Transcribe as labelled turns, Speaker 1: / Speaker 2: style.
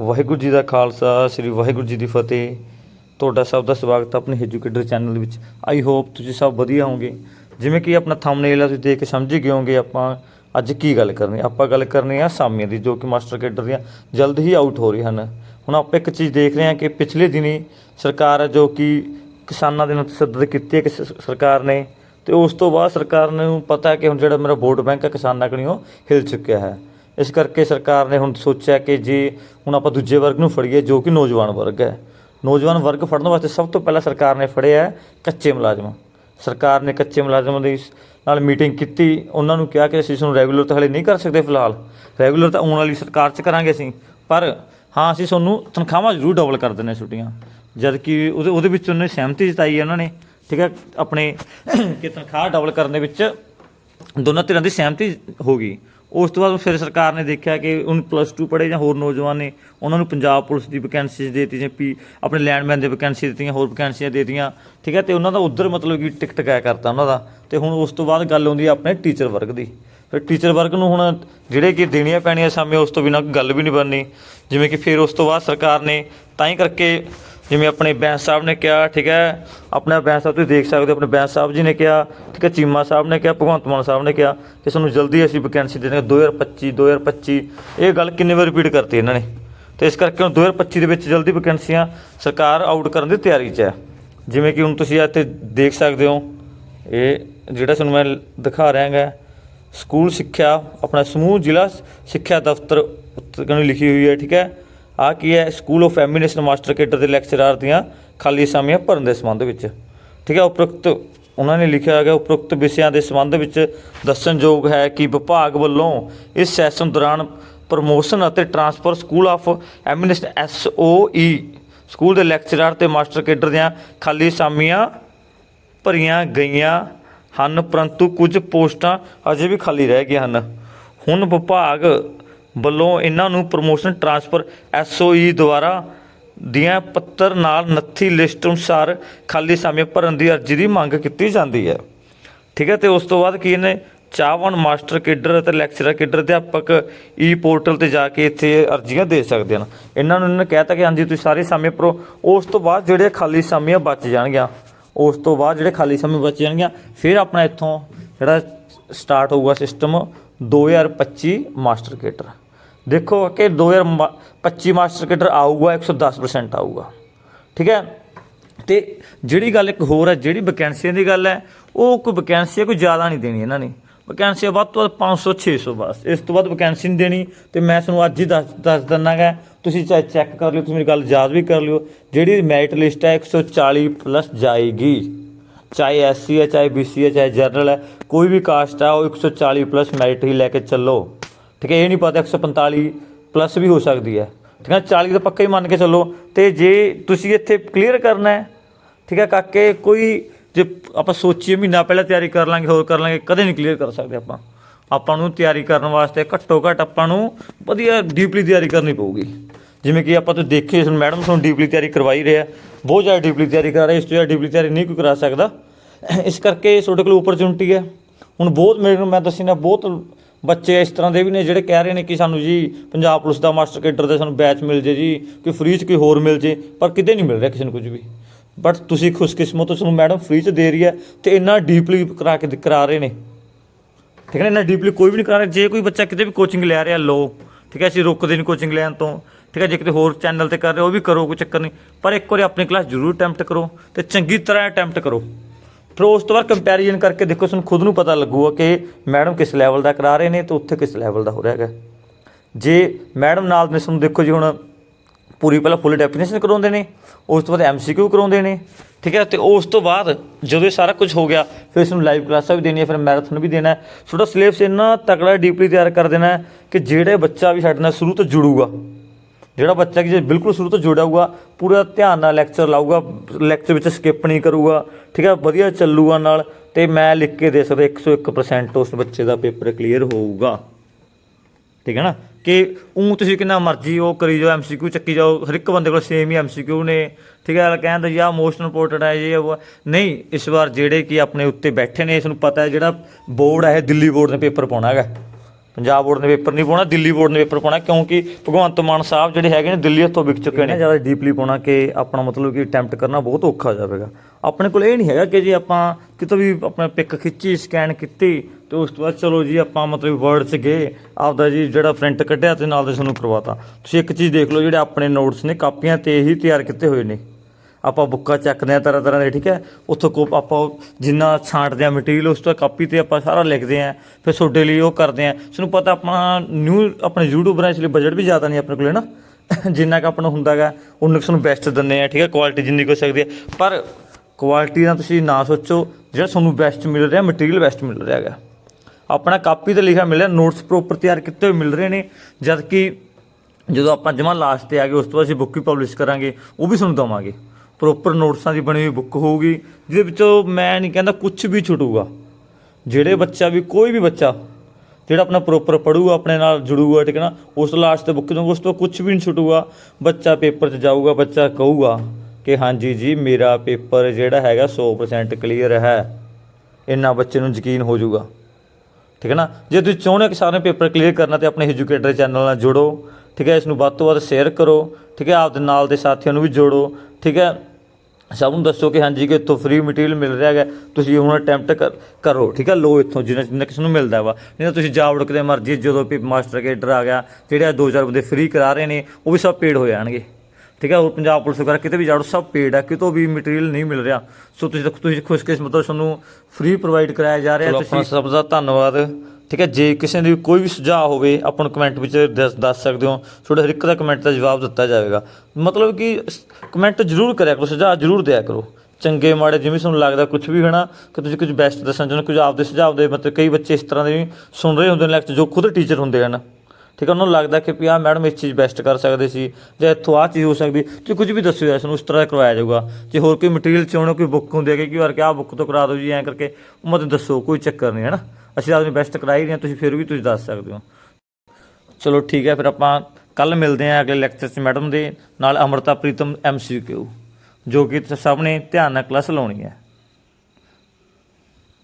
Speaker 1: ਵਾਹਿਗੁਰੂ ਜੀ ਦਾ ਖਾਲਸਾ, ਸ੍ਰੀ ਵਾਹਿਗੁਰੂ ਜੀ ਦੀ ਫਤਿਹ। ਤੁਹਾਡਾ ਸਭ ਦਾ ਸਵਾਗਤ ਹੈ ਆਪਣੇ ਐਜੂਕੇਟਰ ਚੈਨਲ ਵਿੱਚ। ਆਈ ਹੋਪ ਤੁਸੀਂ ਸਭ ਵਧੀਆ ਹੋਵੋਗੇ। ਜਿਵੇਂ ਕਿ ਆਪਣਾ ਥੰਬਨੇਲ ਆ, ਤੁਸੀਂ ਦੇਖ ਕੇ ਸਮਝ ਗਏ ਹੋਵੋਗੇ ਆਪਾਂ ਅੱਜ ਕੀ ਗੱਲ ਕਰਨੀ ਆਪਾਂ ਗੱਲ ਕਰਨੀ ਆ ਸਾਮੀਆਂ ਦੀ, ਜੋ ਕਿ ਮਾਸਟਰ ਕੇਡਰ ਦੀਆਂ ਜਲਦ ਹੀ ਆਊਟ ਹੋ ਰਹੀ ਹਨ। ਹੁਣ ਆਪਾਂ ਇੱਕ ਚੀਜ਼ ਦੇਖ ਰਹੇ ਹਾਂ ਕਿ ਪਿਛਲੇ ਦਿਨੀ ਸਰਕਾਰ ਹੈ ਜੋ ਕਿ ਕਿਸਾਨਾਂ ਦੇ ਨਾਲ ਤਸੱਦਦ ਕੀਤੀ ਹੈ ਕਿ ਸਰਕਾਰ ਨੇ, ਤੇ ਉਸ ਤੋਂ ਬਾਅਦ ਸਰਕਾਰ ਨੂੰ ਪਤਾ ਕਿ ਹੁਣ ਜਿਹੜਾ ਮੇਰਾ ਵੋਟ ਬੈਂਕ ਹੈ ਕਿਸਾਨਾਂ ਕਣੀ ਉਹ ਹਿਲ ਚੁੱਕਿਆ ਹੈ। ਇਸ ਕਰਕੇ ਸਰਕਾਰ ਨੇ ਹੁਣ ਸੋਚਿਆ ਕਿ ਜੇ ਹੁਣ ਆਪਾਂ ਦੂਜੇ ਵਰਗ ਨੂੰ ਫੜੀਏ, ਜੋ ਕਿ ਨੌਜਵਾਨ ਵਰਗ ਹੈ, ਨੌਜਵਾਨ ਵਰਗ ਫੜਨ ਵਾਸਤੇ ਸਭ ਤੋਂ ਪਹਿਲਾਂ ਸਰਕਾਰ ਨੇ ਫੜਿਆ ਹੈ ਕੱਚੇ ਮੁਲਾਜ਼ਮ। ਸਰਕਾਰ ਨੇ ਕੱਚੇ ਮੁਲਾਜ਼ਮਾਂ ਦੀ ਨਾਲ ਮੀਟਿੰਗ ਕੀਤੀ, ਉਹਨਾਂ ਨੂੰ ਕਿਹਾ ਕਿ ਅਸੀਂ ਇਸ ਨੂੰ ਰੈਗੂਲਰ ਤਾਂ ਹਲੇ ਨਹੀਂ ਕਰ ਸਕਦੇ ਫਿਲਹਾਲ। ਰੈਗੂਲਰ ਤਾਂ ਆਉਣ ਵਾਲੀ ਸਰਕਾਰ 'ਚ ਕਰਾਂਗੇ ਅਸੀਂ, ਪਰ ਹਾਂ, ਅਸੀਂ ਤੁਹਾਨੂੰ ਤਨਖਾਹਾਂ ਜ਼ਰੂਰ ਡਬਲ ਕਰ ਦਿੰਦੇ ਹਾਂ ਛੁੱਟੀਆਂ। ਜਦ ਕਿ ਉਹਦੇ ਉਹਦੇ ਵਿੱਚ ਉਹਨੇ ਸਹਿਮਤੀ ਜਤਾਈ ਹੈ ਉਹਨਾਂ ਨੇ, ਠੀਕ ਹੈ, ਆਪਣੇ ਕਿ ਤਨਖਾਹ ਡਬਲ ਕਰਨ ਦੇ ਵਿੱਚ ਦੋਨਾਂ ਧਿਰਾਂ ਦੀ ਸਹਿਮਤੀ ਹੋ ਗਈ। ਉਸ ਤੋਂ ਬਾਅਦ ਫਿਰ ਸਰਕਾਰ ਨੇ ਦੇਖਿਆ ਕਿ ਹੁਣ ਪਲੱਸ 2 ਪੜ੍ਹੇ ਜਾਂ ਹੋਰ ਨੌਜਵਾਨ ਨੇ, ਉਹਨਾਂ ਨੂੰ ਪੰਜਾਬ ਪੁਲਿਸ ਦੀ ਵੈਕੈਂਸੀਜ਼ ਦੇਤੀ ਜਾਂ ਪੀ ਆਪਣੇ ਲੈਂਡਮੈਨ ਦੇ ਵੈਕੈਂਸੀ ਦਿੱਤੀਆਂ, ਹੋਰ ਵੈਕੈਂਸੀਆਂ ਦੇਤੀਆਂ, ਠੀਕ ਹੈ, ਤੇ ਉਹਨਾਂ ਦਾ ਉਧਰ ਮਤਲਬ ਕਿ ਟਿਕਟ ਕਾਇ ਕਰਤਾ ਉਹਨਾਂ ਦਾ, ਤੇ ਹੁਣ ਉਸ ਤੋਂ ਬਾਅਦ ਗੱਲ ਆਉਂਦੀ ਹੈ ਆਪਣੇ ਟੀਚਰ ਵਰਗ ਦੀ। ਫਿਰ ਟੀਚਰ ਵਰਗ ਨੂੰ ਹੁਣ ਜਿਹੜੇ ਕਿ ਦੇਣੀਆਂ ਪੈਣੀਆਂ ਸਾਮੇ, ਉਸ ਤੋਂ ਬਿਨਾਂ ਗੱਲ ਵੀ ਨਹੀਂ ਬਣਨੀ। ਜਿਵੇਂ ਕਿ ਫਿਰ ਉਸ ਤੋਂ ਬਾਅਦ ਸਰਕਾਰ ਨੇ ਤਾਂ ਹੀ ਕਰਕੇ ਜਿਵੇਂ ਆਪਣੇ ਬੈਂਸ ਸਾਹਿਬ ਨੇ ਕਿਹਾ, ਠੀਕ ਹੈ, ਆਪਣਾ ਬੈਂਸ ਸਾਹਿਬ ਤੁਸੀਂ ਦੇਖ ਸਕਦੇ ਹੋ, ਆਪਣੇ ਬੈਂਸ ਸਾਹਿਬ ਜੀ ਨੇ ਕਿਹਾ, ਠੀਕ ਹੈ, ਚੀਮਾ ਸਾਹਿਬ ਨੇ ਕਿਹਾ, ਭਗਵੰਤ ਮਾਨ ਸਾਹਿਬ ਨੇ ਕਿਹਾ ਕਿ ਸਾਨੂੰ ਜਲਦੀ ਅਸੀਂ ਵੈਕੈਂਸੀ ਦੇ ਦੇਵਾਂਗੇ 2025 2025 ਇਹ ਗੱਲ ਕਿੰਨੇ ਵਾਰ ਰਿਪੀਟ ਕਰਤੀ ਇਹਨਾਂ ਨੇ? ਤੇ ਇਸ ਕਰਕੇ ਹੁਣ 2025 ਦੇ ਵਿੱਚ ਜਲਦੀ ਵੈਕੈਂਸੀਆਂ ਸਰਕਾਰ ਆਊਟ ਕਰਨ ਦੀ ਤਿਆਰੀ 'ਚ ਹੈ। ਜਿਵੇਂ ਕਿ ਹੁਣ ਤੁਸੀਂ ਇੱਥੇ ਦੇਖ ਸਕਦੇ ਹੋ, ਇਹ ਜਿਹੜਾ ਤੁਹਾਨੂੰ ਮੈਂ ਦਿਖਾ ਰਿਹਾ ਹੈਗਾ ਸਕੂਲ ਸਿੱਖਿਆ, ਆਪਣਾ ਸਮੂਹ ਜ਼ਿਲ੍ਹਾ ਸਿੱਖਿਆ ਦਫ਼ਤਰ ਉੱਤੇ ਲਿਖੀ ਹੋਈ ਹੈ, ਠੀਕ ਹੈ? ਆ ਕੀ ਹੈ? School of feminist master cadre ਦੇ ਲੈਕਚਰਾਰ ਦੀਆਂ ਖਾਲੀ ਅਸਾਮੀਆਂ ਭਰਨ ਦੇ ਸੰਬੰਧ ਵਿੱਚ। ਠੀਕ ਹੈ, ਉਪਰੋਕਤ ਉਹਨਾਂ ਨੇ ਲਿਖਿਆ ਹੈਗਾ ਉਪਰੋਕਤ ਵਿਸ਼ਿਆਂ ਦੇ ਸੰਬੰਧ ਵਿੱਚ ਦੱਸਣਯੋਗ ਹੈ ਕਿ ਵਿਭਾਗ ਵੱਲੋਂ ਇਸ ਸੈਸ਼ਨ ਦੌਰਾਨ ਪ੍ਰਮੋਸ਼ਨ ਅਤੇ transfer school of eminence SOE school ਦੇ ਲੈਕਚਰਾਰ ਤੇ ਮਾਸਟਰ ਕੇਡਰ ਦੀਆਂ ਖਾਲੀ ਅਸਾਮੀਆਂ ਭਰੀਆਂ ਗਈਆਂ ਹਨ, ਪਰੰਤੂ ਕੁਝ ਪੋਸਟਾਂ ਅਜੇ ਵੀ ਖਾਲੀ ਰਹਿ ਗਈਆਂ ਹਨ। ਹੁਣ ਵਿਭਾਗ ਵੱਲੋਂ ਇਹਨਾਂ ਨੂੰ ਪ੍ਰਮੋਸ਼ਨ ਟਰਾਂਸਫਰ ਐਸਓਈ ਦੁਆਰਾ ਦੀਆਂ ਪੱਤਰ ਨਾਲ ਨੱਥੀ ਲਿਸਟ ਅਨੁਸਾਰ ਖਾਲੀ ਸਮੇਂ ਭਰਨ ਦੀ ਅਰਜ਼ੀ ਦੀ ਮੰਗ ਕੀਤੀ ਜਾਂਦੀ ਹੈ। ਠੀਕ ਹੈ, ਤੇ ਉਸ ਤੋਂ ਬਾਅਦ ਕੀ ਨੇ? ਚਾਹਵਾਨ ਮਾਸਟਰ ਕੇਡਰ ਅਤੇ ਲੈਕਚਰਰ ਕੇਡਰ ਅਧਿਆਪਕ ਈ ਪੋਰਟਲ ਤੇ ਜਾ ਕੇ ਇੱਥੇ ਅਰਜ਼ੀਆਂ ਦੇ ਸਕਦੇ ਹਨ। ਇਹਨਾਂ ਨੂੰ ਇਹਨਾਂ ਨੇ ਕਹਿਤਾ ਕਿ ਹਾਂਜੀ, ਤੁਸੀਂ ਸਾਰੇ ਸਮੇਂ ਭਰੋ। ਉਸ ਤੋਂ ਬਾਅਦ ਜਿਹੜੇ ਖਾਲੀ ਸਮੀਆਂ ਬਚ ਜਾਣਗੀਆਂ। ਉਸ ਤੋਂ ਬਾਅਦ ਜਿਹੜੇ ਖਾਲੀ ਸਮੇਂ ਬਚ ਜਾਣਗੀਆਂ, ਫਿਰ ਆਪਣਾ ਇੱਥੋਂ ਜਿਹੜਾ ਸਟਾਰਟ ਹੋਊਗਾ ਸਿਸਟਮ 2025 ਮਾਸਟਰ ਕੇਡਰ। ਦੇਖੋ ਕਿ 2025 ਮਾਸਟਰ ਕੇਡਰ ਆਊਗਾ 110% ਆਊਗਾ। ਠੀਕ ਹੈ? ਤੇ ਜਿਹੜੀ ਗੱਲ ਇੱਕ ਹੋਰ ਹੈ, ਜਿਹੜੀ ਵੈਕੈਂਸੀਆਂ ਦੀ ਗੱਲ ਹੈ, ਉਹ ਕੋਈ ਵੈਕੈਂਸੀ ਕੋਈ ਜ਼ਿਆਦਾ ਨਹੀਂ ਦੇਣੀ ਇਹਨਾਂ ਨੇ। ਵੈਕੈਂਸੀਆਂ ਵੱਧ ਤੋਂ ਵੱਧ 500 600 ਬਸ। ਇਸ ਤੋਂ ਵੱਧ ਵੈਕੈਂਸੀ ਨਹੀਂ ਦੇਣੀ, ਤੇ ਮੈਂ ਤੁਹਾਨੂੰ ਅੱਜ ਹੀ ਦੱਸ ਦੱਸ ਦਿੰਦਾ ਗਾ ਤੁਸੀਂ ਚਾਹੇ ਚੈੱਕ ਕਰ ਲਿਓ, ਤੁਸੀਂ ਮੇਰੀ ਗੱਲ ਯਾਦ ਵੀ ਕਰ ਲਿਓ। ਜਿਹੜੀ ਮੈਰਿਟ ਲਿਸਟ ਹੈ 140 ਪਲੱਸ ਜਾਏਗੀ। ਚਾਹੇ ਐਸਸੀ ਹੈ, ਚਾਹੇ ਬੀਸੀ ਹੈ, ਚਾਹੇ ਜਨਰਲ ਹੈ, ਕੋਈ ਵੀ ਕਾਸਟ ਹੈ, ਉਹ 140 ਪਲੱਸ ਮੈਰਿਟ ਹੀ ਲੈ ਕੇ ਚੱਲੋ। ਠੀਕ ਹੈ, ਇਹ ਨਹੀਂ ਪਤਾ 145 ਪਲੱਸ ਵੀ ਹੋ ਸਕਦੀ ਹੈ। ਠੀਕ ਹੈ 40 ਤਾਂ ਪੱਕਾ ਹੀ ਮੰਨ ਕੇ ਚੱਲੋ। ਤੇ ਜੇ ਤੁਸੀਂ ਇੱਥੇ ਕਲੀਅਰ ਕਰਨਾ ਹੈ, ਠੀਕ ਹੈ, ਕਾਕੇ, ਕੋਈ ਜੇ ਆਪਾਂ ਸੋਚੀਏ ਮਹੀਨਾ ਪਹਿਲਾਂ ਤਿਆਰੀ ਕਰ ਲਾਂਗੇ, ਹੋਰ ਕਰ ਲਾਂਗੇ, ਕਦੇ ਨਹੀਂ ਕਲੀਅਰ ਕਰ ਸਕਦੇ ਆਪਾਂ। ਆਪਾਂ ਨੂੰ ਤਿਆਰੀ ਕਰਨ ਵਾਸਤੇ ਘੱਟੋ ਘੱਟ ਆਪਾਂ ਨੂੰ ਵਧੀਆ ਡੀਪਲੀ ਤਿਆਰੀ ਕਰਨੀ ਪਊਗੀ। ਜਿਵੇਂ ਕਿ ਆਪਾਂ ਤੋਂ ਦੇਖੇ ਇਸ ਮੈਡਮ ਤੁਹਾਨੂੰ ਡੀਪਲੀ ਤਿਆਰੀ ਕਰਵਾਈ ਰਿਹਾ, ਬਹੁਤ ਜ਼ਿਆਦਾ ਡੀਪਲੀ ਤਿਆਰੀ ਕਰਾ ਰਹੇ, ਇਸ ਤੋਂ ਜ਼ਿਆਦਾ ਡੀਪਲੀ ਤਿਆਰੀ ਨਹੀਂ ਕੋਈ ਕਰਾ ਸਕਦਾ। ਇਸ ਕਰਕੇ ਤੁਹਾਡੇ ਕੋਲ ਓਪਰਚੁਨਿਟੀ ਹੈ। ਹੁਣ ਬਹੁਤ ਮੇਰੇ ਨੂੰ ਮੈਂ ਦੱਸੀ ਨਾ, ਬਹੁਤ ਬੱਚੇ ਇਸ ਤਰ੍ਹਾਂ ਦੇ ਵੀ ਨੇ ਜਿਹੜੇ ਕਹਿ ਰਹੇ ਨੇ ਕਿ ਸਾਨੂੰ ਜੀ ਪੰਜਾਬ ਪੁਲਿਸ ਦਾ ਮਾਸਟਰ ਕੇਡਰ ਦਾ ਸਾਨੂੰ ਬੈਚ ਮਿਲ ਜੇ ਜੀ, ਕੋਈ ਫ੍ਰੀ ਚ ਕੋਈ ਹੋਰ ਮਿਲ ਜੇ, ਪਰ ਕਿਤੇ ਨਹੀਂ ਮਿਲ ਰਿਹਾ ਕਿਸੇ ਨੂੰ ਕੁਝ ਵੀ। ਬਟ ਤੁਸੀਂ ਖੁਸ਼ਕਿਸਮਤ ਹੋ, ਤੁਹਾਨੂੰ ਮੈਡਮ ਫ੍ਰੀ ਚ ਦੇ ਰਹੀ ਹੈ ਤੇ ਇੰਨਾ ਡੀਪਲੀ ਕਰਾ ਕੇ ਕਰਾ ਰਹੇ ਨੇ। ਠੀਕ ਹੈ ਨਾ, ਇੰਨਾ ਡੀਪਲੀ ਕੋਈ ਵੀ ਨਹੀਂ ਕਰਾ ਰਿਹਾ। ਜੇ ਕੋਈ ਬੱਚਾ ਕਿਤੇ ਵੀ ਕੋਚਿੰਗ ਲੈ ਰਿਹਾ ਲੋ ਠੀਕ ਹੈ, ਅਸੀਂ ਰੁਕਦੇ ਨਹੀਂ ਕੋਚਿੰਗ ਲੈਣ ਤੋਂ। ਠੀਕ ਹੈ, ਜੇ ਕਿਤੇ ਹੋਰ ਚੈਨਲ ਤੇ ਕਰ ਰਹੇ ਹੋ ਉਹ ਵੀ ਕਰੋ, ਕੋਈ ਚੱਕਰ ਨਹੀਂ। ਪਰ ਇੱਕ ਵਾਰੀ ਆਪਣੀ ਕਲਾਸ ਜ਼ਰੂਰ ਅਟੈਂਪਟ ਕਰੋ ਤੇ ਚੰਗੀ ਤਰ੍ਹਾਂ ਅਟੈਂਪਟ ਕਰੋ। ਫਿਰ ਉਸ ਤੋਂ ਬਾਅਦ ਕੰਪੈਰੀਜ਼ਨ ਕਰਕੇ ਦੇਖੋ ਤੁਹਾਨੂੰ ਖੁਦ ਨੂੰ ਪਤਾ ਲੱਗੂਗਾ ਕਿ ਮੈਡਮ ਕਿਸ ਲੈਵਲ ਦਾ ਕਰਾ ਰਹੇ ਨੇ ਤੇ ਉੱਥੇ ਕਿਸ ਲੈਵਲ ਦਾ ਹੋ ਰਿਹਾ ਹੈਗਾ। ਜੇ ਮੈਡਮ ਨਾਲ ਨੇ ਤੁਹਾਨੂੰ ਦੇਖੋ ਜੀ ਹੁਣ ਪੂਰੀ ਪਹਿਲਾਂ ਫੁੱਲ ਡੈਫੀਨੇਸ਼ਨ ਕਰਾਉਂਦੇ ਨੇ, ਉਸ ਤੋਂ ਬਾਅਦ ਐਮਸੀਕਿਊ ਕਰਾਉਂਦੇ ਨੇ, ਠੀਕ ਹੈ, ਤੇ ਉਸ ਤੋਂ ਬਾਅਦ ਜਦੋਂ ਇਹ ਸਾਰਾ ਕੁਝ ਹੋ ਗਿਆ, ਫਿਰ ਇਸ ਨੂੰ ਲਾਈਵ ਕਲਾਸਾਂ ਵੀ ਦੇਣੀਆਂ, ਫਿਰ ਮੈਰਾਥਨ ਵੀ ਦੇਣਾ ਤੁਹਾਡਾ ਸਿਲੇਬਸ ਇੰਨਾ ਤਕੜਾ ਡੀਪਲੀ ਤਿਆਰ ਕਰ ਦੇਣਾ ਕਿ ਜਿਹੜੇ ਬੱਚਾ ਵੀ ਸਾਡੇ ਨਾਲ ਸ਼ੁਰੂ ਤੋਂ ਜੁੜੂਗਾ ਜਿਹੜਾ ਬੱਚਾ ਕਿ ਜੇ ਬਿਲਕੁਲ ਸ਼ੁਰੂ ਤੋਂ ਜੁੜਿਆ ਹੋਊਗਾ, ਪੂਰਾ ਧਿਆਨ ਨਾਲ ਲੈਕਚਰ ਲਾਊਗਾ ਲੈਕਚਰ ਵਿੱਚ ਸਕਿਪ ਨਹੀਂ ਕਰੂਗਾ, ਠੀਕ ਹੈ, ਵਧੀਆ ਚੱਲੂਗਾ ਨਾਲ, ਤੇ ਮੈਂ ਲਿਖ ਕੇ ਦੇ ਸਕਦਾ 101% ਉਸ ਬੱਚੇ ਦਾ ਪੇਪਰ ਕਲੀਅਰ ਹੋਊਗਾ। ਠੀਕ ਹੈ ਨਾ? ਕਿ ਉਹ ਤੁਸੀਂ ਕਿੰਨਾ ਮਰਜ਼ੀ ਉਹ ਕਰੀ ਜਾਓ ਐਮਸੀਕਿਊ ਚੱਕੀ ਜਾਓ, ਹਰ ਇੱਕ ਬੰਦੇ ਕੋਲ ਸੇਮ ਹੀ ਐਮਸੀਕਿਊ ਨੇ, ਠੀਕ ਹੈ, ਕਹਿੰਦਾ ਜੀ ਆ ਮੋਸਟ ਇੰਪੋਰਟੈਂਟ ਹੈ ਜੀ ਉਹ, ਨਹੀਂ, ਇਸ ਵਾਰ ਜਿਹੜੇ ਕਿ ਆਪਣੇ ਉੱਤੇ ਬੈਠੇ ਨੇ, ਇਸ ਨੂੰ ਪਤਾ ਹੈ ਜਿਹੜਾ ਬੋਰਡ ਹੈ, ਇਹ ਦਿੱਲੀ ਬੋਰਡ ਨੇ ਪੇਪਰ ਪਾਉਣਾ ਹੈਗਾ। ਪੰਜਾਬ ਬੋਰਡ ਨੇ ਪੇਪਰ ਨਹੀਂ ਪਾਉਣਾ, ਦਿੱਲੀ ਬੋਰਡ ਨੇ ਪੇਪਰ ਪਾਉਣਾ, ਕਿਉਂਕਿ ਭਗਵੰਤ ਮਾਨ ਸਾਹਿਬ ਜਿਹੜੇ ਹੈਗੇ ਨੇ ਦਿੱਲੀ ਤੋਂ ਵਿਕ ਚੁੱਕੇ ਨੇ। ਜ਼ਿਆਦਾ ਡੀਪਲੀ ਪਾਉਣਾ ਕਿ ਆਪਣਾ ਮਤਲਬ ਕਿ ਅਟੈਂਪਟ ਕਰਨਾ ਬਹੁਤ ਔਖਾ ਜਾਵੇਗਾ। ਆਪਣੇ ਕੋਲ ਇਹ ਨਹੀਂ ਹੈਗਾ ਕਿ ਜੀ ਆਪਾਂ ਕਿਤੋਂ ਵੀ ਆਪਣਾ ਪਿਕ ਖਿੱਚੀ ਸਕੈਨ ਕੀਤੀ ਤੇ ਉਸ ਤੋਂ ਬਾਅਦ ਚਲੋ ਜੀ ਆਪਾਂ ਮਤਲਬ ਵਰਡ 'ਚ ਗਏ, ਆਪਦਾ ਜੀ ਜਿਹੜਾ ਪ੍ਰਿੰਟ ਕੱਢਿਆ ਤੇ ਨਾਲ ਦੇ ਤੁਹਾਨੂੰ ਕਰਵਾਤਾ। ਤੁਸੀਂ ਇੱਕ ਚੀਜ਼ ਦੇਖ ਲਓ, ਜਿਹੜੇ ਆਪਣੇ ਨੋਟਸ ਨੇ, ਕਾਪੀਆਂ ਤੇ ਹੀ ਤਿਆਰ ਕੀਤੇ ਹੋਏ ਨੇ। ਆਪਾਂ ਬੁੱਕਾਂ ਚੱਕਦੇ ਆ ਤਰ੍ਹਾਂ ਤਰ੍ਹਾਂ ਦੇ, ਠੀਕ ਹੈ? ਉੱਥੋਂ ਕੋ ਆਪਾਂ ਜਿੰਨਾ ਛਾਂਟਦੇ ਆ ਮਟੀਰੀਅਲ ਉਸ ਤੋਂ ਕਾਪੀ ਤੇ ਆਪਾਂ ਸਾਰਾ ਲਿਖਦੇ ਆ ਫਿਰ ਤੁਹਾਡੇ ਲਈ ਉਹ ਕਰਦੇ ਆ ਤੁਹਾਨੂੰ ਪਤਾ ਆਪਣਾ ਨਿਊ ਆਪਣੇ ਯੂਟਿਊਬਰਾਂ ਇਸ ਲਈ ਬਜਟ ਵੀ ਜ਼ਿਆਦਾ ਨਹੀਂ ਆਪਣੇ ਕੋਲ ਹੈ ਨਾ। ਜਿੰਨਾ ਕ ਆਪਣਾ ਹੁੰਦਾਗਾ ਉਨਾ ਕੁ ਤੁਹਾਨੂੰ ਬੈਸਟ ਦਿੰਦੇ ਆ ਠੀਕ ਹੈ? ਕੁਆਲਿਟੀ ਜਿੰਨੀ ਕੋ ਸਕਦੀ ਹੈ। ਪਰ ਕੁਆਲਿਟੀ ਦਾ ਤੁਸੀਂ ਨਾ ਸੋਚੋ, ਜਿਹੜਾ ਤੁਹਾਨੂੰ ਬੈਸਟ ਮਿਲ ਰਿਹਾ ਮਟੀਰੀਅਲ ਬੈਸਟ ਮਿਲ ਰਿਹਾ ਹੈਗਾ। ਆਪਣਾ ਕਾਪੀ ਤੇ ਲਿਖਿਆ ਮਿਲ ਰਿਹਾ ਨੋਟਸ ਪ੍ਰੋਪਰ ਤਿਆਰ ਕੀਤੇ ਹੋਏ ਮਿਲ ਰਹੇ ਨੇ। ਜਦ ਕਿ ਜਦੋਂ ਆਪਾਂ ਜਮਾ ਲਾਸਟ ਤੇ ਆ ਗਏ, ਉਸ ਤੋਂ ਬਾਅਦ ਅਸੀਂ ਬੁੱਕ ਵੀ ਪਬਲਿਸ਼ ਕਰਾਂਗੇ, ਉਹ ਵੀ ਤੁਹਾਨੂੰ ਦਵਾਂਗੇ। ਪ੍ਰੋਪਰ ਨੋਟਸਾਂ ਦੀ ਬਣੀ ਹੋਈ ਬੁੱਕ ਹੋਊਗੀ, ਜਿਹਦੇ ਵਿੱਚੋਂ ਮੈਂ ਨਹੀਂ ਕਹਿੰਦਾ ਕੁਝ ਵੀ ਛੁੱਟੂਗਾ ਜਿਹੜੇ ਬੱਚਾ ਵੀ, ਕੋਈ ਵੀ ਬੱਚਾ, ਜਿਹੜਾ ਆਪਣਾ ਪ੍ਰੋਪਰ ਪੜੂਗਾ, ਆਪਣੇ ਨਾਲ ਜੁੜੂਗਾ, ਠੀਕ ਹੈ ਨਾ, ਉਸ ਲਾਸਟ ਤੇ ਬੁੱਕ ਦੂੰਗਾ ਉਸ ਤੋਂ ਕੁਝ ਵੀ ਨਹੀਂ ਛੁੱਟੂਗਾ ਬੱਚਾ ਪੇਪਰ 'ਚ ਜਾਊਗਾ, ਬੱਚਾ ਕਹੂਗਾ ਕਿ ਹਾਂਜੀ ਜੀ, ਮੇਰਾ ਪੇਪਰ ਜਿਹੜਾ ਹੈਗਾ 100% ਕਲੀਅਰ ਹੈ। ਇੰਨਾ ਬੱਚੇ ਨੂੰ ਯਕੀਨ ਹੋ ਜਾਊਗਾ। ਠੀਕ ਹੈ ਨਾ, ਜੇ ਤੁਸੀਂ ਚਾਹੁੰਦੇ ਹੋ ਕਿ ਸਾਰੇ ਪੇਪਰ ਕਲੀਅਰ ਕਰਨਾ, ਤੇ ਆਪਣੇ ਐਜੂਕੇਟਰ ਚੈਨਲ ਨਾਲ ਜੁੜੋ। ਠੀਕ ਹੈ, ਇਸ ਨੂੰ ਵੱਧ ਤੋਂ ਵੱਧ ਸ਼ੇਅਰ ਕਰੋ। ਠੀਕ ਹੈ, ਆਪਦੇ ਨਾਲ ਦੇ ਸਾਥੀਆਂ ਨੂੰ ਵੀ ਜੋੜੋ। ਠੀਕ ਹੈ ਸਭ ਨੂੰ ਦੱਸੋ ਕਿ ਹਾਂਜੀ ਕਿ ਇੱਥੋਂ ਫ੍ਰੀ ਮਟੀਰੀਅਲ ਮਿਲ ਰਿਹਾ ਹੈਗਾ। ਤੁਸੀਂ ਹੁਣ ਅਟੈਂਪਟ ਕਰੋ ਠੀਕ ਹੈ? ਲੋ ਇੱਥੋਂ ਜਿੰਨਾ ਜਿੰਨਾ ਕਿਸੇ ਨੂੰ ਮਿਲਦਾ ਵਾ। ਨਹੀਂ ਤਾਂ ਤੁਸੀਂ ਜਾ ਉੜਕਦੇ ਮਰਜ਼ੀ ਜਦੋਂ ਵੀ ਮਾਸਟਰ ਕੇਡਰ ਆ ਗਿਆ ਜਿਹੜੇ ਆ ਦੋ ਚਾਰ ਬੰਦੇ ਫ੍ਰੀ ਕਰਾ ਰਹੇ ਨੇ ਉਹ ਵੀ ਸਭ ਪੇਡ ਹੋ ਜਾਣਗੇ। ਠੀਕ ਹੈ? ਹੋਰ ਪੰਜਾਬ ਪੁਲਿਸ ਵਗੈਰਾ ਕਿਤੇ ਵੀ ਜਾੜੋ ਸਭ ਪੇਡ ਹੈ। ਕਿਤੋਂ ਵੀ ਮਟੀਰੀਅਲ ਨਹੀਂ ਮਿਲ ਰਿਹਾ। ਸੋ ਤੁਸੀਂ ਤੁਸੀਂ ਖੁਸ਼ਕਿਸਮਤ ਹੋ ਤੁਹਾਨੂੰ ਫ੍ਰੀ ਪ੍ਰੋਵਾਈਡ ਕਰਾਇਆ ਜਾ ਰਿਹਾ। ਤੁਸੀਂ ਸਭ ਦਾ ਧੰਨਵਾਦ। ਠੀਕ ਹੈ ਜੇ ਕਿਸੇ ਦੀ ਕੋਈ ਵੀ ਸੁਝਾਅ ਹੋਵੇ ਆਪਾਂ ਨੂੰ ਕਮੈਂਟ ਵਿੱਚ ਦੱਸ ਦੱਸ ਸਕਦੇ ਹੋ। ਤੁਹਾਡੇ ਹਰ ਇੱਕ ਦਾ ਕਮੈਂਟ ਦਾ ਜਵਾਬ ਦਿੱਤਾ ਜਾਵੇਗਾ। ਮਤਲਬ ਕਿ ਕਮੈਂਟ ਜ਼ਰੂਰ ਕਰਿਆ ਕਰੋ ਸੁਝਾਅ ਜ਼ਰੂਰ ਦਿਆ ਕਰੋ। ਚੰਗੇ ਮਾੜੇ ਜਿਵੇਂ ਤੁਹਾਨੂੰ ਲੱਗਦਾ ਕੁਝ ਵੀ ਹਨਾ ਕਿ ਤੁਸੀਂ ਕੁਝ ਬੈਸਟ ਦੱਸਣਾ ਚਾਹੁੰਦੇ ਹੋ, ਕੁਝ ਆਪਦੇ ਸੁਝਾਅ ਦੇ ਮਤਲਬ ਕਈ ਬੱਚੇ ਇਸ ਤਰ੍ਹਾਂ ਦੇ ਵੀ ਸੁਣ ਰਹੇ ਹੁੰਦੇ ਨੇ ਲੈਕਚਰ ਜੋ ਖੁਦ ਟੀਚਰ ਹੁੰਦੇ ਹਨ। ਠੀਕ ਹੈ ਉਹਨਾਂ ਨੂੰ ਲੱਗਦਾ ਕਿ ਵੀ ਆਹ ਮੈਡਮ ਇਸ ਚੀਜ਼ ਬੈਸਟ ਕਰ ਸਕਦੇ ਸੀ ਜਾਂ ਇੱਥੋਂ ਆਹ ਚੀਜ਼ ਹੋ ਸਕਦੀ। ਤੁਸੀਂ ਕੁਝ ਵੀ ਦੱਸਿਓ ਇਸ ਨੂੰ ਉਸ ਤਰ੍ਹਾਂ ਕਰਵਾਇਆ ਜਾਊਗਾ। ਜੇ ਹੋਰ ਕੋਈ ਮਟੀਰੀਅਲ ਚਾਹੁੰਦੇ ਹੋ ਕੋਈ ਬੁੱਕ ਹੁੰਦੀ ਹੈ ਕਿ ਵਾਰ ਕਿ ਆਹ ਬੁੱਕ ਤੋਂ ਕਰਾ ਦਿਓ ਜੀ ਐਂ ਕਰਕੇ ਉਹ ਮਤ ਦੱਸੋ ਕੋਈ ਚੱਕਰ ਨਹੀਂ ਹੈ ਨਾ? ਅਸੀਂ ਆਪਣੀ ਬੈਸਟ ਕਰਾਈ ਰਹੇ ਹਾਂ ਤੁਸੀਂ ਫਿਰ ਵੀ ਤੁਸੀਂ ਦੱਸ ਸਕਦੇ ਹੋ। ਚਲੋ ਠੀਕ ਹੈ, ਫਿਰ ਆਪਾਂ ਕੱਲ ਮਿਲਦੇ ਹਾਂ ਅਗਲੇ ਲੈਕਚਰ 'ਚ ਮੈਡਮ ਦੇ, ਨਾਲ ਅਮਰਤਾ ਪ੍ਰੀਤਮ ਐਮਸੀਕਿਊ ਜੋ ਕਿ ਸਭ ਨੇ ਧਿਆਨ ਨਾਲ ਕਲਾਸ ਲਾਉਣੀ ਹੈ।